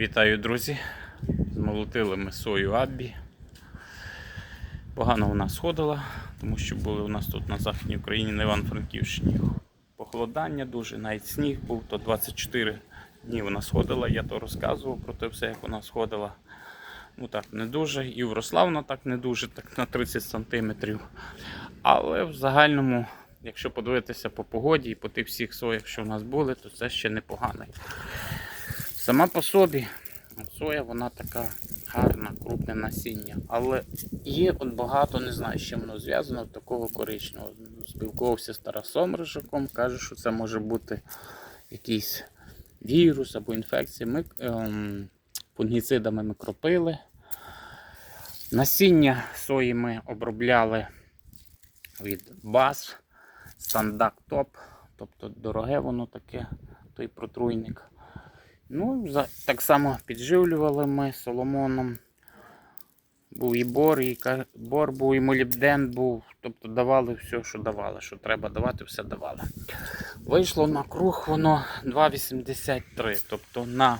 Вітаю, друзі! Змолотили ми сою Аббі. Погано вона сходила, тому що були у нас тут на Західній Україні на Івано-Франківщині похолодання дуже, навіть сніг був, то 24 дні вона сходила. Я то розказував про те все, як вона сходила. Ну так, не дуже. І вросла вона так не дуже, так на 30 сантиметрів. Але в загальному, якщо подивитися по погоді і по тих всіх соях, що в нас були, то це ще непогано. Сама по собі соя вона така гарна, крупне насіння. Але є от багато, не знаю, з чим воно зв'язано, такого коричневого. Спілкувався з Тарасом Рижаком, каже, що це може бути якийсь вірус або інфекція. Ми ем, фунгіцидами ми кропили. Насіння сої ми обробляли від баз, стандак топ, тобто дороге воно таке, той протруйник. Ну, так само підживлювали ми соломоном. Був і бор, і бор був, і молібден був. Тобто давали все, що давали. Що треба давати, все давали. Вийшло на круг воно 2,83. Тобто на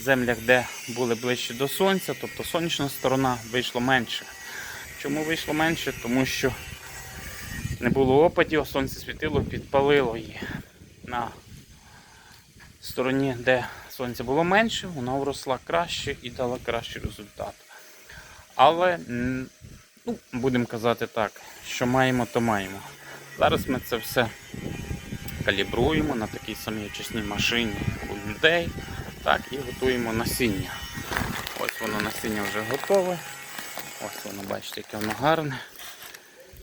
землях, де були ближче до сонця, тобто сонячна сторона вийшло менше. Чому вийшло менше? Тому що не було опадів, сонце світило, підпалило її. На стороні, де сонця було менше, вона вросла краще і дала кращий результат. Але, ну, будемо казати так, що маємо, то маємо. Зараз ми це все калібруємо на такій самій очисній машині у людей. Так, і готуємо насіння. Ось воно насіння вже готове. Ось воно, бачите, яке воно гарне,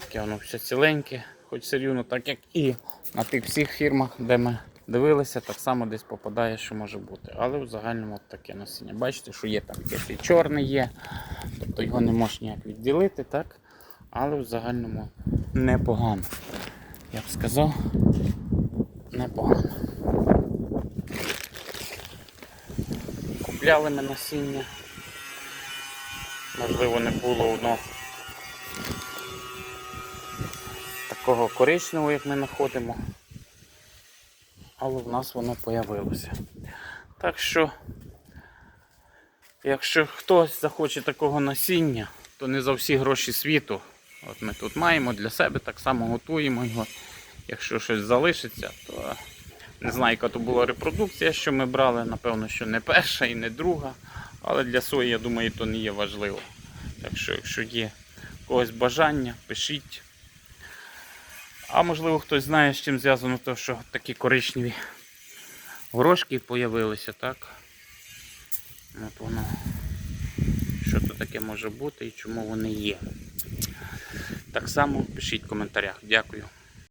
яке воно все ціленьке, хоч все рівно, так як і на тих всіх фірмах, де ми дивилися, так само десь попадає, що може бути. Але в загальному таке насіння. Бачите, що є там якесь і чорне є, тобто його не можна ніяк відділити, так? Але в загальному непогано. Я б сказав, непогано. Купляли ми насіння. Можливо, не було воно такого коричневого, як ми знаходимо. Але в нас воно появилося. Так що, якщо хтось захоче такого насіння, то не за всі гроші світу. От ми тут маємо для себе, так само готуємо його. Якщо щось залишиться, то не знаю, яка то була репродукція, що ми брали. Напевно, що не перша і не друга. Але для сої, я думаю, то не є важливо. Так що, якщо є когось бажання, пишіть. А можливо хтось знає, з чим зв'язано те, що такі коричневі горошки з'явилися, так? От воно. Що то таке може бути і чому вони є. Так само пишіть в коментарях. Дякую.